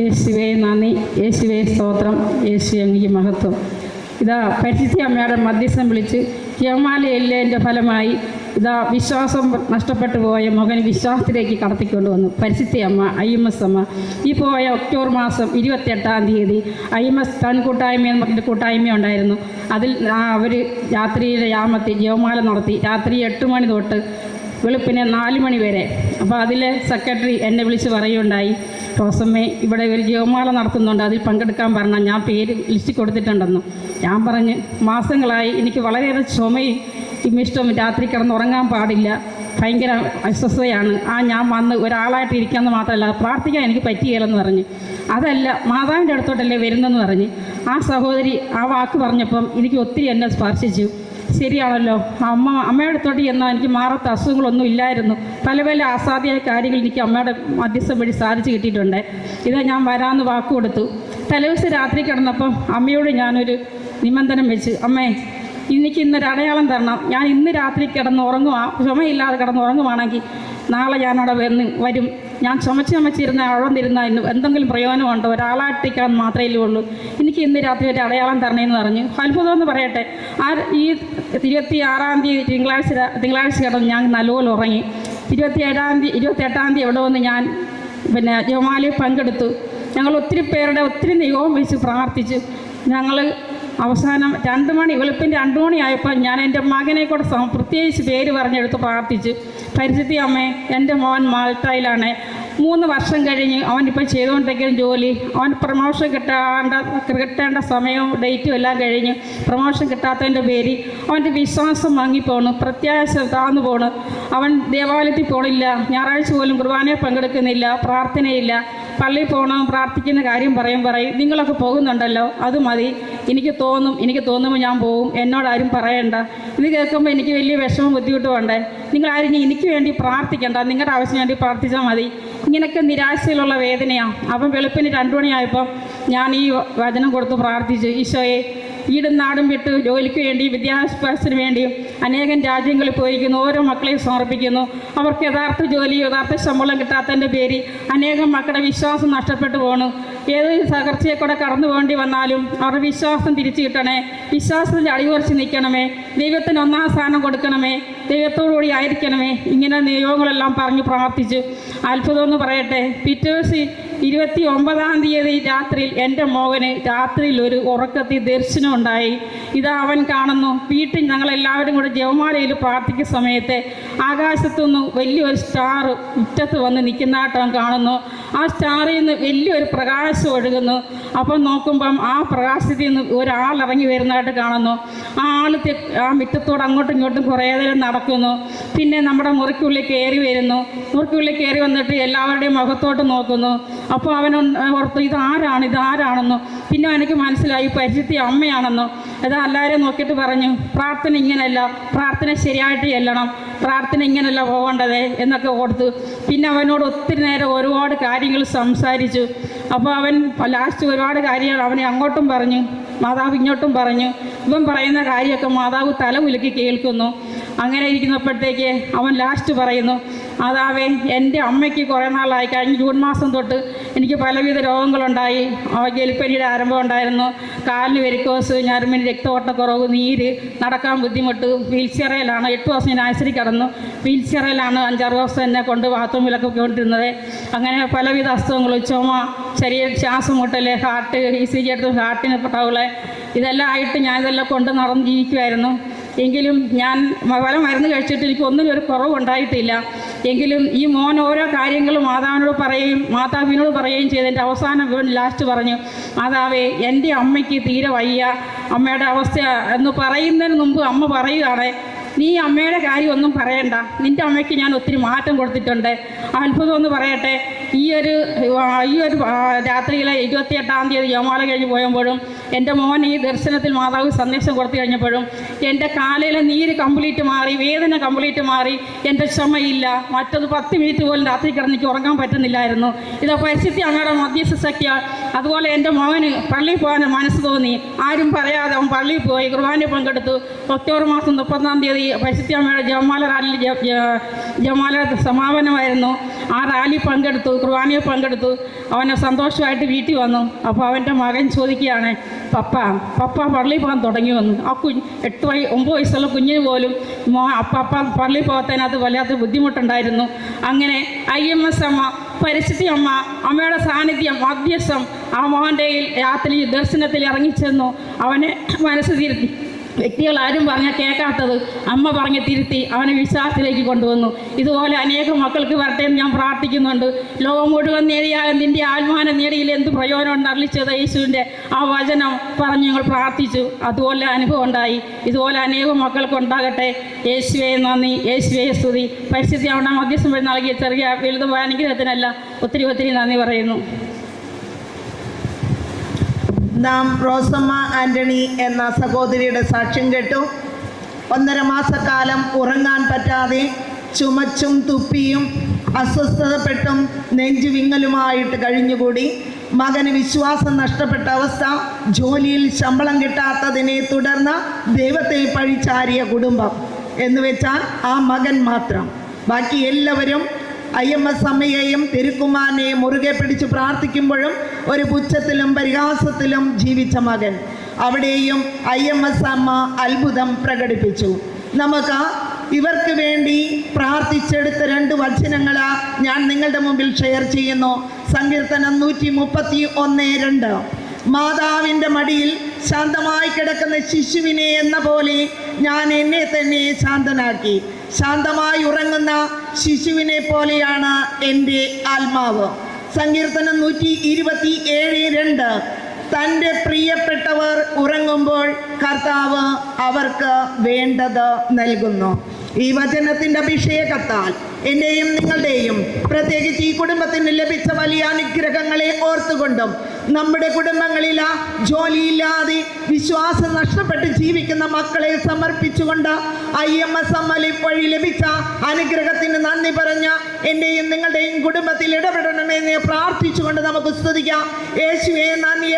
യേശുവേ നന്ദി. യേശുവേ സ്തോത്രം. യേശു എനിക്ക് മഹത്വം. ഇതാ പരിസ്ഥിതി അമ്മയുടെ മധ്യസ്ഥം വിളിച്ച് ജമാലയില്ലേന്റെ ഫലമായി ഇതാ വിശ്വാസം നഷ്ടപ്പെട്ടു പോയ മകൻ വിശ്വാസത്തിലേക്ക് കടത്തിക്കൊണ്ടുവന്നു പരിസ്ഥിതി അമ്മ ഐ എം എസ് അമ്മ. ഈ പോയ ഒക്ടോബർ മാസം ഇരുപത്തെട്ടാം തീയതി ഐ എം എസ് തൺകൂട്ടായ്മ എന്ന് പറഞ്ഞിട്ട് കൂട്ടായ്മ ഉണ്ടായിരുന്നു. അതിൽ അവർ രാത്രിയിലെ യാമത്തിൽ ജവമാല നടത്തി. രാത്രി എട്ട് മണി തൊട്ട് വെളുപ്പിന് നാല് മണി വരെ. അപ്പോൾ അതിലെ സെക്രട്ടറി എന്നെ വിളിച്ച് പറയുണ്ടായി റോസമ്മേ ഇവിടെ ഒരു യോഗമാല നടത്തുന്നുണ്ട്. അതിൽ പങ്കെടുക്കാൻ പറഞ്ഞാൽ ഞാൻ പേര് ലിസ്റ്റ് കൊടുത്തിട്ടുണ്ടെന്നു. ഞാൻ പറഞ്ഞ് മാസങ്ങളായി എനിക്ക് വളരെയേറെ ചുമയും ഇമ്മിഷ്ടവും രാത്രി കിടന്നുറങ്ങാൻ പാടില്ല. ഭയങ്കര അസ്വസ്ഥതയാണ്. ആ ഞാൻ വന്ന് ഒരാളായിട്ട് ഇരിക്കാമെന്ന് മാത്രമല്ല പ്രാർത്ഥിക്കാൻ എനിക്ക് പറ്റിയില്ലെന്ന് പറഞ്ഞു. അതല്ല മാതാവിന്റെ അടുത്തോട്ടല്ലേ വരുന്നെന്ന് പറഞ്ഞ്. ആ സഹോദരി ആ വാക്ക് പറഞ്ഞപ്പം എനിക്ക് ഒത്തിരി എന്നെ സ്പർശിച്ചു. ശരിയാണല്ലോ. അമ്മ അമ്മയുടെ തൊടി ചെന്നാൽ എനിക്ക് മാറാത്ത അസുഖങ്ങളൊന്നും ഇല്ലായിരുന്നു. പല പല അസാധ്യമായ കാര്യങ്ങൾ എനിക്ക് അമ്മയുടെ മധ്യസ്ഥം വഴി സാധിച്ചു കിട്ടിയിട്ടുണ്ട്. ഇതാ ഞാൻ വരാമെന്ന് വാക്ക് കൊടുത്തു. തലേദിവസം രാത്രി കിടന്നപ്പം അമ്മയോട് ഞാനൊരു നിബന്ധനം വെച്ച്. അമ്മേ എനിക്ക് ഇന്നൊരു അടയാളം തരണം. ഞാൻ ഇന്ന് രാത്രി കിടന്ന് ഉറങ്ങുക ചുമയില്ലാതെ കിടന്ന് ഉറങ്ങുവാണെങ്കിൽ നാളെ ഞാനവിടെ വന്ന് വരും. ഞാൻ ചുമച്ച് ചുമച്ചിരുന്ന അഴന്നിരുന്ന എന്തെങ്കിലും പ്രയോജനമുണ്ടോ? ഒരാളായിട്ടിരിക്കാൻ മാത്രമേ ഉള്ളൂ എനിക്ക് ഇന്ന് രാത്രി ഒരു അടയാളം തരണേന്ന് പറഞ്ഞു. അത്ഭുതം എന്ന് പറയട്ടെ. ആ ഈ ഇരുപത്തി ആറാം തീയതി തിങ്കളാഴ്ച തിങ്കളാഴ്ച കിടന്ന് ഞാൻ നല്ലപോലെ ഉറങ്ങി. ഇരുപത്തി ഏഴാം തീയതി ഇരുപത്തി എട്ടാം തീയതി എവിടെ വന്ന് ഞാൻ പിന്നെ ജോമാലി പങ്കെടുത്തു. ഞങ്ങൾ ഒത്തിരി പേരുടെ ഒത്തിരി നിയോഗം വെച്ച് പ്രാർത്ഥിച്ചു. ഞങ്ങൾ അവസാനം രണ്ട് മണി വെളുപ്പിന് രണ്ട് മണിയായപ്പോൾ ഞാൻ എന്റെ മകനെ കൂടെ പ്രത്യേകിച്ച് പേര് പറഞ്ഞെടുത്ത് പ്രാർത്ഥിച്ച് പരിസ്ഥിതി അമ്മേ എന്റെ മോൻ മാൾട്ടയിലാണ്. മൂന്ന് വർഷം കഴിഞ്ഞ് അവനിപ്പോൾ ചെയ്തുകൊണ്ടിരിക്കുന്ന ജോലി അവൻ പ്രൊമോഷൻ കിട്ടാണ്ട കിട്ടേണ്ട സമയവും ഡേറ്റും എല്ലാം കഴിഞ്ഞ് പ്രൊമോഷൻ കിട്ടാത്തതിന്റെ പേര് അവന്റെ വിശ്വാസം വാങ്ങിപ്പോണു പ്രത്യാശ താന്നു പോണു. അവൻ ദേവാലയത്തിൽ പോണില്ല ഞായറാഴ്ച പോലും കുർബാനയെ പങ്കെടുക്കുന്നില്ല പ്രാർത്ഥനയില്ല. പള്ളിയിൽ പോകണം പ്രാർത്ഥിക്കുന്ന കാര്യം പറയും പറയും. നിങ്ങളൊക്കെ പോകുന്നുണ്ടല്ലോ അത് മതി. എനിക്ക് തോന്നും എനിക്ക് തോന്നുമ്പോൾ ഞാൻ പോകും എന്നോട് ആരും പറയണ്ട. ഇത് കേൾക്കുമ്പോൾ എനിക്ക് വലിയ വിഷമം ബുദ്ധിമുട്ട് വേണ്ടേ നിങ്ങളാരും ഇനി എനിക്ക് വേണ്ടി പ്രാർത്ഥിക്കണ്ട. നിങ്ങളുടെ ആവശ്യം വേണ്ടി പ്രാർത്ഥിച്ചാൽ മതി. ഇങ്ങനെയൊക്കെ നിരാശയിലുള്ള വേദനയാണ് അപ്പം വെളുപ്പിന് രണ്ടു മണിയായപ്പോൾ ഞാൻ ഈ വചനം കൊടുത്ത് പ്രാർത്ഥിച്ചു. ഈശോയെ വീടും നാടും വിട്ട് ജോലിക്ക് വേണ്ടി വിദ്യാഭ്യാസത്തിന് വേണ്ടിയും അനേകം രാജ്യങ്ങളിൽ പോയിരിക്കുന്നു. ഓരോ മക്കളെയും സമർപ്പിക്കുന്നു. അവർക്ക് യഥാർത്ഥ ജോലി യഥാർത്ഥ ശമ്പളം കിട്ടാത്തതിന്റെ പേര് അനേകം മക്കളുടെ വിശ്വാസം നഷ്ടപ്പെട്ടു പോണു. ഏതൊരു തകർച്ചയെ കൂടെ കടന്നു പോകേണ്ടി വന്നാലും അവരുടെ വിശ്വാസം തിരിച്ചു കിട്ടണേ. വിശ്വാസത്തിൽ അടിയുറച്ച് നിൽക്കണമേ. ദൈവത്തിന് ഒന്നാം സ്ഥാനം കൊടുക്കണമേ. ദൈവത്തോടുകൂടി ആയിരിക്കണമേ. ഇങ്ങനെ നിയോഗങ്ങളെല്ലാം പറഞ്ഞു പ്രാർത്ഥിച്ചു അത്ഭുതം എന്ന് പറയട്ടെ. പിറ്റേഴ്സ് ഇരുപത്തി ഒമ്പതാം തീയതി രാത്രിയിൽ എന്റെ മോഹന് രാത്രിയിൽ ഒരു ഉറക്കത്തിൽ ദർശനം ഉണ്ടായി ഇതാ അവൻ കാണുന്നു. വീട്ടിൽ ഞങ്ങളെല്ലാവരും കൂടെ ജവമാലയിൽ പ്രാർത്ഥിക്കുന്ന സമയത്ത് ആകാശത്തുനിന്ന് വലിയൊരു സ്റ്റാർ മുറ്റത്ത് വന്ന് നിൽക്കുന്നതായിട്ട് അവൻ കാണുന്നു. ആ സ്റ്റാറിൽ നിന്ന് വലിയൊരു പ്രകാശം ഒഴുകുന്നു. അപ്പം നോക്കുമ്പം ആ പ്രകാശത്തിൽ നിന്ന് ഒരാൾ ഇറങ്ങി വരുന്നതായിട്ട് കാണുന്നു. ആ ആൾ ആ മുറ്റത്തോട് അങ്ങോട്ടും ഇങ്ങോട്ടും കുറേ നേരം നടക്കുന്നു. പിന്നെ നമ്മുടെ മുറിക്കുള്ളിൽ കയറി വരുന്നു. മുറിക്കുള്ളിൽ കയറി വന്നിട്ട് എല്ലാവരുടെയും മുഖത്തോട്ട് നോക്കുന്നു. അപ്പോൾ അവൻ ഓർത്തു ഇതാരാണ്? ഇതാരാണെന്നോ. പിന്നെ എനിക്ക് മനസ്സിലായി പരിശുദ്ധി അമ്മയാണെന്നോ. അത് എല്ലാവരെയും നോക്കിയിട്ട് പറഞ്ഞു പ്രാർത്ഥന ഇങ്ങനെയല്ല പ്രാർത്ഥന ശരിയായിട്ട് ചെല്ലണം പ്രാർത്ഥന ഇങ്ങനെയല്ല പോകേണ്ടത് എന്നൊക്കെ ഓർത്തു. പിന്നെ അവനോട് ഒത്തിരി നേരം ഒരുപാട് കാര്യങ്ങൾ സംസാരിച്ചു. അപ്പോൾ അവൻ ലാസ്റ്റ് ഒരുപാട് കാര്യങ്ങൾ അവനെ അങ്ങോട്ടും പറഞ്ഞു മാതാവ് ഇങ്ങോട്ടും പറഞ്ഞു. ഇവൻ പറയുന്ന കാര്യമൊക്കെ മാതാവ് തല ഉലുക്കി കേൾക്കുന്നു. അങ്ങനെ ഇരിക്കുന്നപ്പോഴത്തേക്ക് അവൻ ലാസ്റ്റ് പറയുന്നു അതാവേ എന്റെ അമ്മയ്ക്ക് കുറേ നാളായി. കഴിഞ്ഞ ജൂൺ മാസം തൊട്ട് എനിക്ക് പലവിധ രോഗങ്ങളുണ്ടായി. എലിപ്പനിയുടെ ആരംഭം ഉണ്ടായിരുന്നു. കാലിന് വെരിക്കോസ് ഞരമ്പിന് രക്തഓട്ടക്കുറവ് നീര് നടക്കാൻ ബുദ്ധിമുട്ട് വീൽ ചെയറിലാണ് എട്ട് ദിവസം ഞാൻ ആശുപത്രി കിടന്നു. വീൽ ചെയറിലാണ് അഞ്ചാറ് ദിവസം എന്നെ കൊണ്ട് ബാത്റൂമിലൊക്കെ കൊണ്ടിരുന്നത്. അങ്ങനെ പലവിധ അസുഖങ്ങളും ചുമ ശരീര ശ്വാസം മുട്ടൽ ഹാർട്ട് ഇ സി ജി എടുത്ത് ഹാർട്ടിന് പെട്ടാവുള്ള ഇതെല്ലാം ആയിട്ട് ഞാൻ ഇതെല്ലാം കൊണ്ട് നടന്ന് ജീവിക്കുമായിരുന്നു എങ്കിലും ഞാൻ പല മരുന്ന് കഴിച്ചിട്ട് എനിക്ക് ഒന്നിനും ഒരു കുറവുണ്ടായിട്ടില്ല എങ്കിലും ഈ മോൻ ഓരോ കാര്യങ്ങളും മാതാവിനോട് പറയുകയും മാതാവിനോട് പറയുകയും ചെയ്തതിന്റെ അവസാനം ഇവൻ ലാസ്റ്റ് പറഞ്ഞു മാതാവേ എന്റെ അമ്മയ്ക്ക് തീരെ വയ്യ. അമ്മയുടെ അവസ്ഥ എന്ന് പറയുന്നതിന് മുമ്പ് അമ്മ പറയുകയാണ് നീ അമ്മയുടെ കാര്യം ഒന്നും പറയണ്ട. നിന്റെ അമ്മയ്ക്ക് ഞാൻ ഒത്തിരി മാറ്റം കൊടുത്തിട്ടുണ്ട്. അത്ഭുതം എന്ന് പറയട്ടെ. ഈ ഒരു ഈ ഒരു രാത്രിയിലെ ഇരുപത്തി എട്ടാം തീയതി യോമാല കഴിഞ്ഞ് പോയപ്പോഴും എന്റെ മോൻ ഈ ദർശനത്തിൽ മാതാവ് സന്ദേശം കൊടുത്തു കഴിഞ്ഞപ്പോഴും എന്റെ കാലയിലെ നീര് കംപ്ലീറ്റ് മാറി വേദന കംപ്ലീറ്റ് മാറി. എന്റെ ക്ഷമയില്ല. മറ്റത് പത്ത് മിനിറ്റ് പോലും രാത്രി കിടന്നിക്ക് ഉറങ്ങാൻ പറ്റുന്നില്ലായിരുന്നു. ഇത് പരിസ്ഥിതി അങ്ങയുടെ മധ്യസ്ഥ സഖ്യ. അതുപോലെ എന്റെ മോന് പള്ളിയിൽ പോകാൻ മനസ്സ് തോന്നി. ആരും പറയാതെ അവൻ പള്ളിയിൽ പോയി. കുർബാനയിൽ പങ്കെടുത്തു. ഒക്ടോബർ മാസം മുപ്പത്താം തീയതി പരിസ്ഥിതി അമ്മയുടെ ജവമാല റാലി ജവമാല സമാപനമായിരുന്നു. ആ റാലി പങ്കെടുത്തു കുർബാനയിൽ പങ്കെടുത്തു. അവനെ സന്തോഷമായിട്ട് വീട്ടിൽ വന്നു. അപ്പോൾ അവന്റെ മകൻ ചോദിക്കുകയാണ് പപ്പ പപ്പ പള്ളിയിൽ പോകാൻ തുടങ്ങി വന്നു. ആ കുഞ്ഞ് എട്ട് വയ ഒമ്പത് വയസ്സുള്ള കുഞ്ഞിന് പോലും മോ പപ്പ പള്ളിയിൽ പോകാത്തതിനകത്ത് വല്ലാത്ത ബുദ്ധിമുട്ടുണ്ടായിരുന്നു. അങ്ങനെ ഐ എം എസ് അമ്മ പരിസ്ഥിതി അമ്മ അമ്മയുടെ സാന്നിധ്യം മധ്യസ്ഥം ആ മോഹന്റെ രാത്രി ദർശനത്തിൽ ഇറങ്ങിച്ചെന്നു. അവനെ മനസ്സ് തിരുത്തി. വ്യക്തികൾ ആരും പറഞ്ഞാൽ കേൾക്കാത്തത് അമ്മ പറഞ്ഞ് തിരുത്തി അവനെ വിശ്വാസത്തിലേക്ക് കൊണ്ടുവന്നു. ഇതുപോലെ അനേകം മക്കൾക്ക് വരട്ടെ എന്ന് ഞാൻ പ്രാർത്ഥിക്കുന്നുണ്ട്. ലോകം മുഴുവൻ നേടിയാകും നിന്റെ ആത്മാനം നേടിയിൽ എന്ത് പ്രയോജനം ഉണ്ടാർലിച്ചത് യേശുവിന്റെ ആ വചനം പറഞ്ഞ് ഞങ്ങൾ പ്രാർത്ഥിച്ചു. അതുപോലെ അനുഭവം ഉണ്ടായി. ഇതുപോലെ അനേകം മക്കൾക്ക് ഉണ്ടാകട്ടെ. യേശുവെ നന്ദി. യേശുവെ സ്തുതി. പരിസ്ഥിതി അവിടെ മധ്യസ്ഥം നൽകിയ ചെറിയ വലുതുമായ അനുഗ്രഹത്തിനല്ല ഒത്തിരി ഒത്തിരി നന്ദി പറയുന്നു. നാം റോസമ്മ ആന്റണി എന്ന സഹോദരിയുടെ സാക്ഷ്യം കേട്ടു. ഒന്നര മാസക്കാലം ഉറങ്ങാൻ പറ്റാതെ ചുമച്ചും തുപ്പിയും അസ്വസ്ഥതപ്പെട്ടും നെഞ്ചുവിങ്ങലുമായിട്ട് കഴിഞ്ഞുകൂടി. മകന് വിശ്വാസം നഷ്ടപ്പെട്ട അവസ്ഥ ജോലിയിൽ ശമ്പളം കിട്ടാത്തതിനെ തുടർന്ന് ദൈവത്തെ പഴിച്ചാരിയ കുടുംബം എന്ന് വെച്ചാൽ ആ മകൻ മാത്രം. ബാക്കി എല്ലാവരും എസ് അമ്മയെയും തിരുക്കുമാനെയും മുറുകെ പിടിച്ച് പ്രാർത്ഥിക്കുമ്പോഴും ഒരു പുച്ഛത്തിലും പരിഹാസത്തിലും ജീവിച്ച മകൻ. അവിടെയും എസ് അമ്മ അത്ഭുതം പ്രകടിപ്പിച്ചു. നമുക്ക് ഇവർക്ക് വേണ്ടി പ്രാർത്ഥിച്ചെടുത്ത രണ്ട് വചനങ്ങൾ ഞാൻ നിങ്ങളുടെ മുമ്പിൽ ഷെയർ ചെയ്യുന്നു. സങ്കീർത്തനം നൂറ്റി മുപ്പത്തി ഒന്ന് രണ്ട്. മാതാവിന്റെ മടിയിൽ ശാന്തമായി കിടക്കുന്ന ശിശുവിനെ എന്ന പോലെ ഞാൻ എന്നെ തന്നെ ശാന്തനാക്കി. ശാന്തമായി ഉറങ്ങുന്ന ശിശുവിനെ പോലെയാണ് എന്റെ ആത്മാവ്. സങ്കീർത്തനം നൂറ്റി ഇരുപത്തി ഏഴ് രണ്ട്. തന്റെ പ്രിയപ്പെട്ടവർ ഉറങ്ങുമ്പോൾ കർത്താവ് അവർക്ക് വേണ്ടത് നൽകുന്നു. ഈ വചനത്തിന്റെ അഭിഷേകത്താൽ എന്റെയും നിങ്ങളുടെയും പ്രത്യേകിച്ച് ഈ കുടുംബത്തിന് ലഭിച്ച വലിയ അനുഗ്രഹങ്ങളെ ഓർത്തുകൊണ്ടും നമ്മുടെ കുടുംബങ്ങളിൽ ജോലിയില്ലാതെ വിശ്വാസം നഷ്ടപ്പെട്ട് ജീവിക്കുന്ന മക്കളെ സമർപ്പിച്ചുകൊണ്ട് I M S M L വഴി ലഭിച്ച അനുഗ്രഹത്തിന് നന്ദി പറഞ്ഞ എന്റെയും നിങ്ങളുടെയും കുടുംബത്തിൽ ഇടപെടണമെന്ന് പ്രാർത്ഥിച്ചുകൊണ്ട് നമുക്ക് സ്തുതിക്കാം. യേശുവെ നന്ദി.